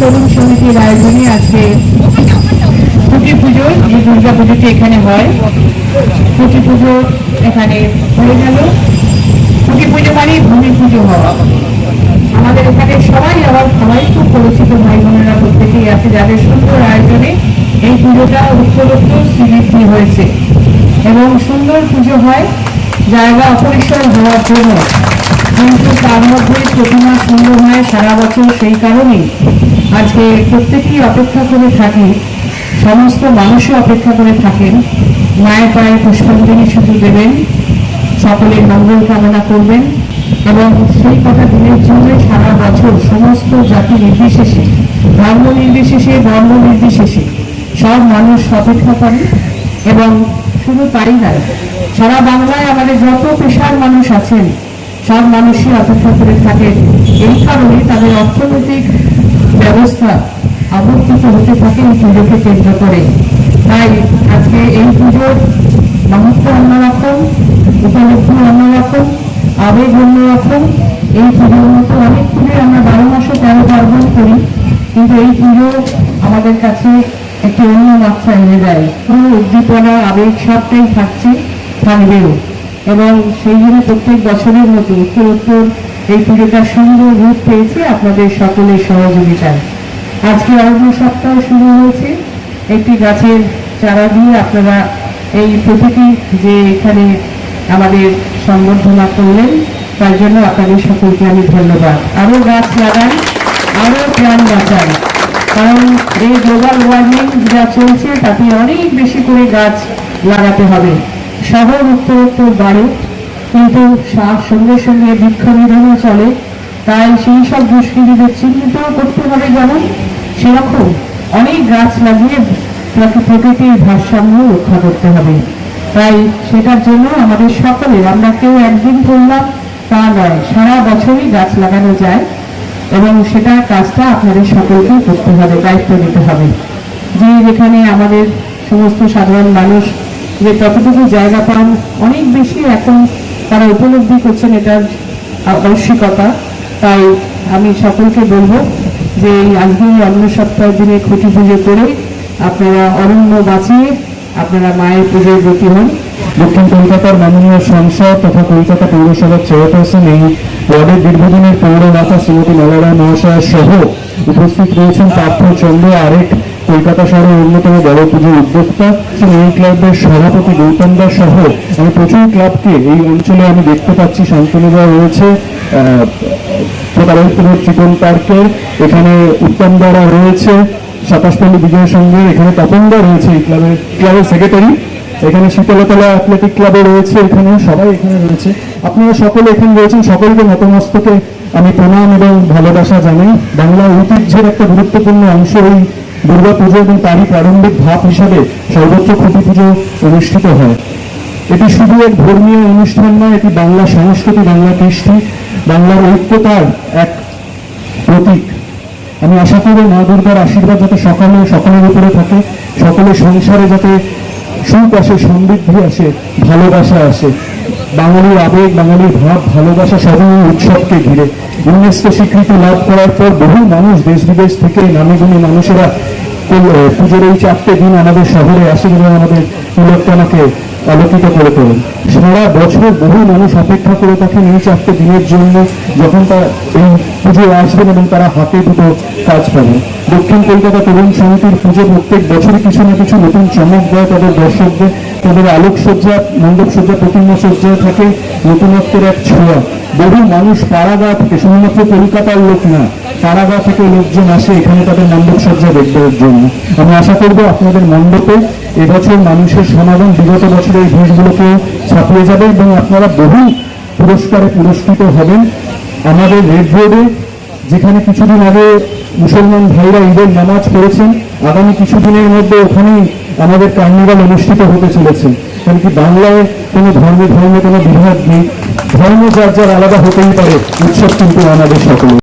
তরুণ সমিতির আয়োজনে আজকে খুঁটি পুজো যে দুর্গা পুজোটি এখানে হয়। খুঁটি পুজো এখানে হয়ে গেল। খুঁটি পুজো মানেই ভূমি পুজো হওয়া। আমাদের এখানে সবাই আবার সবাই খুব পরিচিত ভাই বোনেরা প্রত্যেকেই আছে, যাদের সুন্দর আয়োজনে এই পুজোটা উত্তরোত্তর শ্রীবৃদ্ধি হয়েছে। এবং সুন্দর পুজো হয় জায়গা অপরিসর হওয়ার জন্য। কিন্তু তার মধ্যে প্রতিমা সুন্দর হয় সারা বছর সেই কারণেই। আজকে প্রত্যেকেই অপেক্ষা করে থাকে, সমস্ত মানুষও অপেক্ষা করে থাকেন। মায়ের পায়ে পুষ্পাঞ্জলি শুধু দেবেন, সকলের মঙ্গল কামনা করবেন এবং সেই কথা দিনের জন্য সারা বছর সমস্ত জাতি নির্বিশেষে, ধর্ম নির্বিশেষে, বর্ণ নির্বিশেষে সব মানুষ অপেক্ষা করে এবং শুধু তাই নয়, সারা বাংলায় আমাদের যত পেশার মানুষ আছেন, সব মানুষই অপেক্ষা করে থাকেন। এই কারণে তাদের অর্থনৈতিক ব্যবস্থা আবর্তিত হতে থাকে এই পুজোকে কেন্দ্র করে। তাই আজকে এই পুজোর মাহাত্ম অন্যরকম উপলব্ধি অন্যরকম আবেগ অন্যরকম এই পুজোর মতো অনেক পুজোয় আমরা বারো মাসে তেরো পার্বণ করি। কিন্তু এই পুজো আমাদের কাছে একটি অন্য মাত্রা এনে দেয়। পুরো উদ্দীপনা, আবেগ সবটাই থাকছে থাকবেও। এবং সেই জন্য প্রত্যেক বছরের মতো উত্তর এই পুজোটা সুন্দর রূপ পেয়েছে আপনাদের সকলের সহযোগিতায়। আজকে অর্ঘ সপ্তাহ শুরু হয়েছে। একটি গাছের চারা দিয়ে আপনারা এই প্রতিটি যে এখানে আমাদের সম্বর্ধনা করলেন, তার জন্য আপনাদের সকলকে আমি ধন্যবাদ। আরও গাছ লাগান, আরও প্রাণ বাঁচান। কারণ এই গ্লোবাল ওয়ার্মিং যা চলছে, তাতে অনেক বেশি করে গাছ লাগাতে হবে। শহর উত্তরোত্তর বাড়ে কিন্তু তার সঙ্গে সঙ্গে বৃক্ষ নিধনও চলে, তাই সেই সব দুষ্কৃতীদের চিহ্নিত করতে হবে যেমন সেরকম অনেক গাছ লাগিয়ে প্রকৃ- প্রকৃতির ভারসাম্য রক্ষা করতে হবে। তাই সেটার জন্য আমাদের সকলের, আমরা কেউ একদিন করলাম তা নয়, সারা বছরই গাছ লাগানো যায় এবং সেটা কাজটা আপনাদের সকলকেই করতে হবে, দায়িত্ব নিতে হবে। যে যেখানে আমাদের সমস্ত সাধারণ মানুষ যে ততটুকু জায়গা পান, অনেক বেশি এখন তারা উপলব্ধি করছেন এটার আবশ্যিকতা। তাই আমি সকলকে বলব যে এই আজকের এই অন্ন সপ্তাহের দিনে খুঁটি পুজো করে আপনারা অরণ্য বাঁচিয়ে আপনারা মায়ের পুজোয় ব্রতী হন। দক্ষিণ কলকাতার মাননীয় সংসদ তথা কলকাতা পৌরসভার চেয়ারপারসন এই ওয়ার্ডের দীর্ঘদিনের পৌরমাতা শ্রীমতী মালারা মহাশয় সহ উপস্থিত রয়েছেন। পার্থ চন্দ্র আরেক কলকাতা শহরের অন্যতম বড় পুজোর উদ্যোক্তা এই ক্লাবের সভাপতি গৌতম দাস সহ আমি প্রচুর ক্লাবকে এই অঞ্চলে আমি দেখতে পাচ্ছি শান্তনুদা রয়েছে। ত্রিকোণ পার্কের, এখানে উত্তম দ্বারা রয়েছে, সাতাশপল্লী বিজয় সঙ্গে এখানে তপনদা রয়েছে এই ক্লাবের ক্লাবের সেক্রেটারি এখানে শীতলতলা অ্যাথলেটিক ক্লাবে রয়েছে এখানে সবাই এখানে রয়েছে। আপনারা সকলে এখানে রয়েছেন, সকলকে নতমস্তকে আমি প্রণাম এবং ভালোবাসা জানাই। বাংলা ঐতিহ্যের একটা গুরুত্বপূর্ণ অংশ এই দুর্গা পুজো এবং তারই প্রারম্ভিক ধাপ হিসাবে সর্বোচ্চ খুঁটি পুজো অনুষ্ঠিত হয়। এটি শুধু এক ধর্মীয় অনুষ্ঠান নয়, এটি বাংলা সংস্কৃতি, বাংলা কৃষ্টি, বাংলার ঐক্যতার এক প্রতীক। আমি আশা করি মা দুর্গার আশীর্বাদ যাতে সকালে সকলের উপরে থাকে, সকলের সংসারে যাতে সুখ আসে, সমৃদ্ধি আসে, ভালোবাসা আসে। বাঙালির আবেগ, বাঙালির ভাব, ভালোবাসা সবই উৎসবকে ঘিরে। ইউনেস্কো স্বীকৃতি লাভ করার পর বহু মানুষ দেশ বিদেশ থেকে নামি গুণী মানুষেরা পুজোর এই চারটে দিন আমাদের শহরে এবং আমাদের তিলোত্তমাকে আলোকিত করে তোলেন সারা বছর বহু মানুষ অপেক্ষা করে থাকেন এই চারটে দিনের জন্য যখন তারা এই পুজোয় আসবেন এবং তারা হাতে দুটো কাজ পাবেন দক্ষিণ কলকাতা তরুণ সমিতির পুজো প্রত্যেক বছরই কিছু না কিছু নতুন চমক দেয় তাদের দর্শকদের। তাদের আলোকসজ্জা, মণ্ডপসজ্জা প্রতিমা সজ্জায় থাকে, নতুনত্বের এক ছোঁয়া। বহু মানুষ পাড়াগা থেকে, শুধুমাত্র কলকাতার লোক না পাড়াগা থেকে লোকজন আসে এখানে তাদের মণ্ডপ সজ্জা দেখবার জন্য। আমি আশা করব আপনাদের মণ্ডপে এবছর মানুষের সমাগম বিগত বছরের এই ছাপিয়ে যাবে এবং আপনারা বহু পুরস্কারে পুরস্কৃত হবেন। আমাদের রেড রোডে যেখানে কিছুদিন আগে মুসলমান ভাইরা ঈদের নামাজ পড়েছেন, আগামী কিছুদিনের মধ্যে ওখানেই আমাদের কার্নিভাল অনুষ্ঠিত হতে চলেছে। কারণ কি বাংলায় কোনো ধর্মে ধর্মে কোনো বিভাগ নেই। ধর্ম যার যার আলাদা হতেই পারে, উৎসব কিন্তু আমাদের সকলে